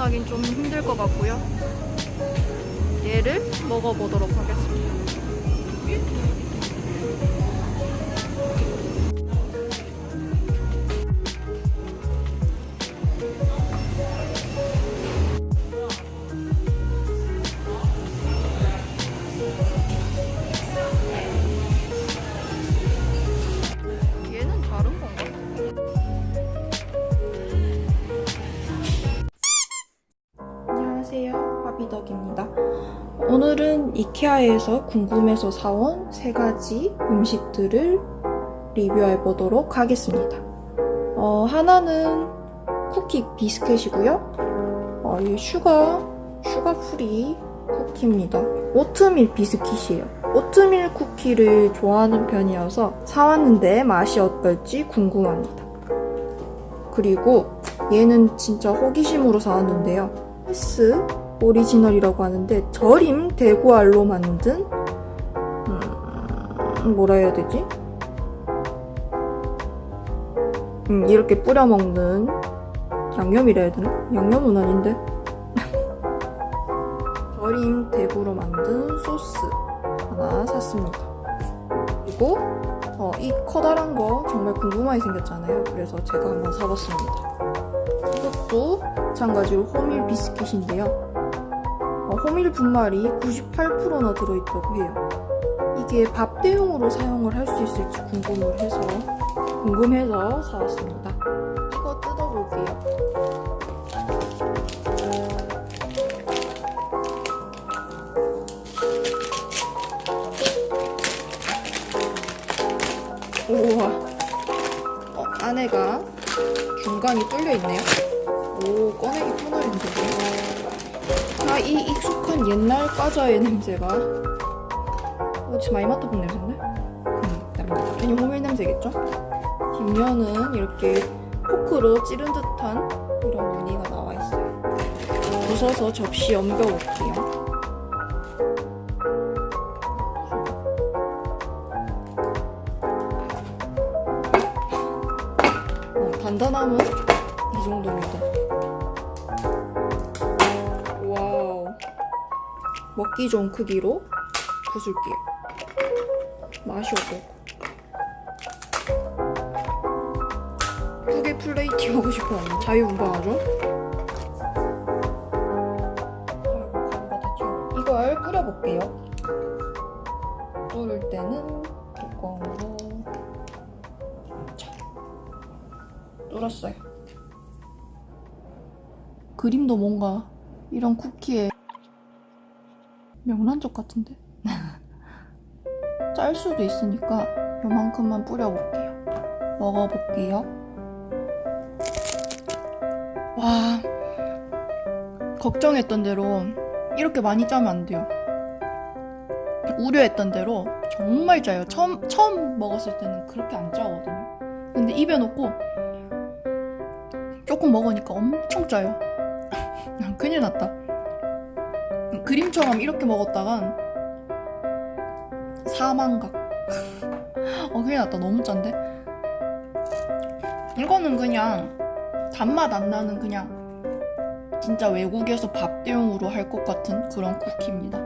주문하긴 좀 힘들 것 같고요. 얘를 먹어보도록 하겠습니다. 안녕하세요. 바비덕입니다. 오늘은 이케아에서 궁금해서 사온 세 가지 음식들을 리뷰해 보도록 하겠습니다. 어, 하나는 쿠키 비스켓이고요. 어, 이 슈가, 슈가 프리 쿠키입니다. 오트밀 비스킷이에요. 오트밀 쿠키를 좋아하는 편이어서 사왔는데 맛이 어떨지 궁금합니다. 그리고 얘는 진짜 호기심으로 사왔는데요. 헬스 오리지널이라고 하는데 절임 대구알로 만든 음, 뭐라 해야 되지? 음, 이렇게 뿌려 먹는 양념이라 해야 되나? 양념은 아닌데 절임 대구로 만든 소스 하나 샀습니다. 그리고 어, 이 커다란 거 정말 궁금하게 생겼잖아요. 그래서 제가 한번 사봤습니다. 이것도 마찬가지로 호밀 비스킷인데요. 어, 호밀 분말이 98%나 들어있다고 해요. 이게 밥 대용으로 사용을 할 수 있을지 궁금을 해서 궁금해서 사왔습니다. 이거 뜯어볼게요. 우와. 어, 안에가 중간이 뚫려 있네요. 오, 꺼내기 편하겠는데. 아, 이 익숙한 옛날 과자의 냄새가. 어, 진짜 많이 맡아본 냄새인데? 음, 납니다. 괜히 호밀 냄새겠죠? 뒷면은 이렇게 포크로 찌른 듯한 이런 무늬가 나와 있어요. 부숴서 접시에 옮겨볼게요. 어, 단단함은 이 정도입니다. 먹기 좋은 크기로 부술게요. 맛이 어떨까? 크게 플레이팅 하고 싶어 하는 자유분방하죠? 이걸 뿌려볼게요. 뿌릴 때는 뚜껑으로 뚫었어요. 그림도 뭔가 이런 쿠키에 명란 젓 같은데? 짤 수도 있으니까 요만큼만 뿌려볼게요. 먹어볼게요. 와, 걱정했던 대로 이렇게 많이 짜면 안 돼요. 우려했던 대로 정말 짜요. 처음, 처음 먹었을 때는 그렇게 안 짜거든요. 근데 입에 넣고 조금 먹으니까 엄청 짜요. 큰일 났다. 그림처럼 이렇게 먹었다간 사망각. 어, 큰일 났다. 너무 짠데? 이거는 그냥 단맛 안 나는 그냥 진짜 외국에서 밥 대용으로 할 것 같은 그런 쿠키입니다.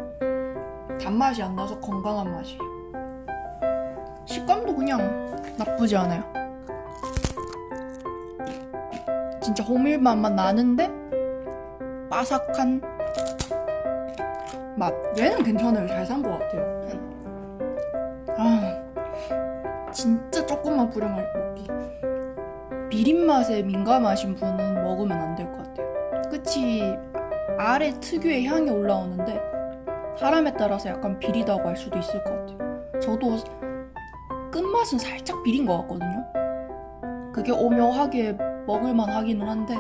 단맛이 안 나서 건강한 맛이에요. 식감도 그냥 나쁘지 않아요. 진짜 호밀 맛만 나는데 바삭한 맛. 얘는 괜찮아요. 잘 산 것 같아요. 아, 진짜 조금만 뿌려 먹기. 비린 맛에 민감하신 분은 먹으면 안 될 것 같아요. 끝이 아래 특유의 향이 올라오는데 사람에 따라서 약간 비리다고 할 수도 있을 것 같아요. 저도 끝맛은 살짝 비린 것 같거든요. 그게 오묘하게 먹을만 하기는 한데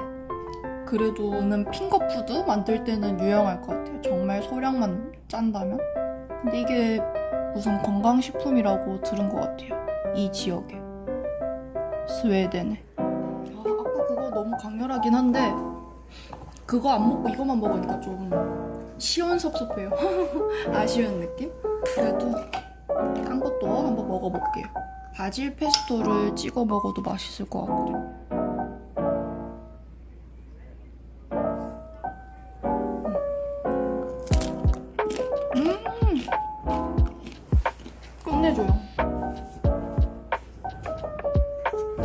그래도 는 핑거푸드 만들 때는 유용할 것 같아요. 정말 소량만 짠다면. 근데 이게 무슨 건강식품이라고 들은 것 같아요. 이 지역에. 스웨덴에. 아, 아까 그거 너무 강렬하긴 한데 그거 안 먹고 이거만 먹으니까 좀 시원섭섭해요. 아쉬운 느낌? 그래도 딴 것도 한번 먹어볼게요. 바질 페스토를 찍어 먹어도 맛있을 것 같거든요.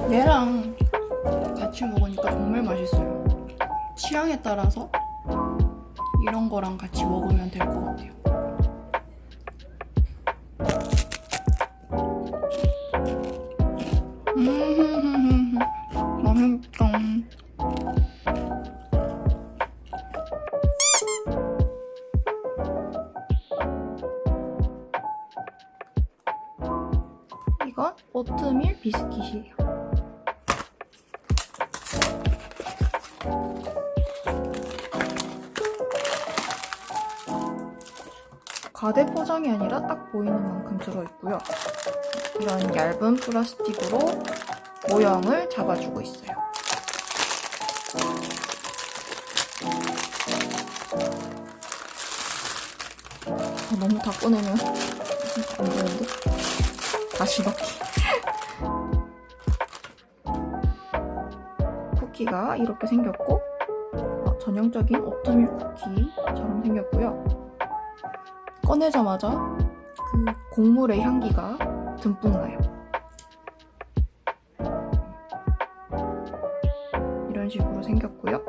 쿠키랑 같이 먹으니까 정말 맛있어요. 취향에 따라서 이런 거랑 같이 먹으면 될 것 같아요. 음, 맛있다. 이건 오트밀 비스킷이에요. 가대 포장이 아니라 딱 보이는 만큼 들어있고요. 이런 얇은 플라스틱으로 모형을 잡아주고 있어요. 아, 너무 다 꺼내면 안 되는데? 다시 넣기. 쿠키가 이렇게 생겼고, 어, 전형적인 오트밀 쿠키처럼 생겼고요. 꺼내자마자 그 곡물의 향기가 듬뿍 나요. 이런 식으로 생겼고요.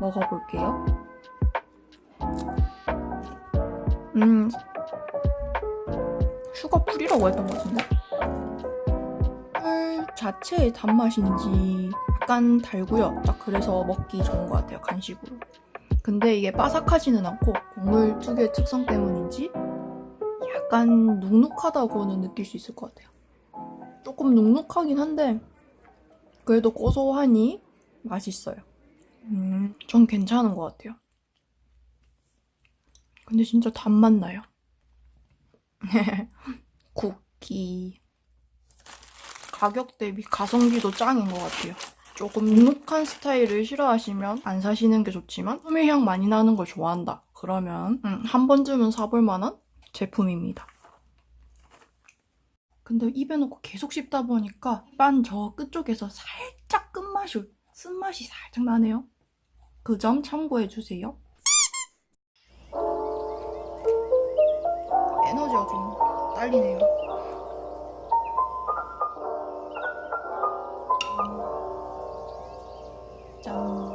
먹어볼게요. 음, 슈거 풀이라고 했던 것 같은데? 풀 자체의 단맛인지 약간 달고요. 딱 그래서 먹기 좋은 것 같아요, 간식으로. 근데 이게 바삭하지는 않고 곡물 특유의 특성 때문인지 약간 눅눅하다고는 느낄 수 있을 것 같아요. 조금 눅눅하긴 한데 그래도 고소하니 맛있어요. 음, 전 괜찮은 것 같아요. 근데 진짜 단맛 나요. 쿠키. 가격 대비 가성비도 짱인 것 같아요. 조금 눅눅한 스타일을 싫어하시면 안 사시는 게 좋지만 소매향 많이 나는 걸 좋아한다. 그러면 음, 한 번쯤은 사볼 만한 제품입니다. 근데 입에 넣고 계속 씹다 보니까 빤 저 끝쪽에서 살짝 끝맛이 쓴맛이 살짝 나네요. 그 점 참고해 주세요. 에너지가 좀 딸리네요. 짠.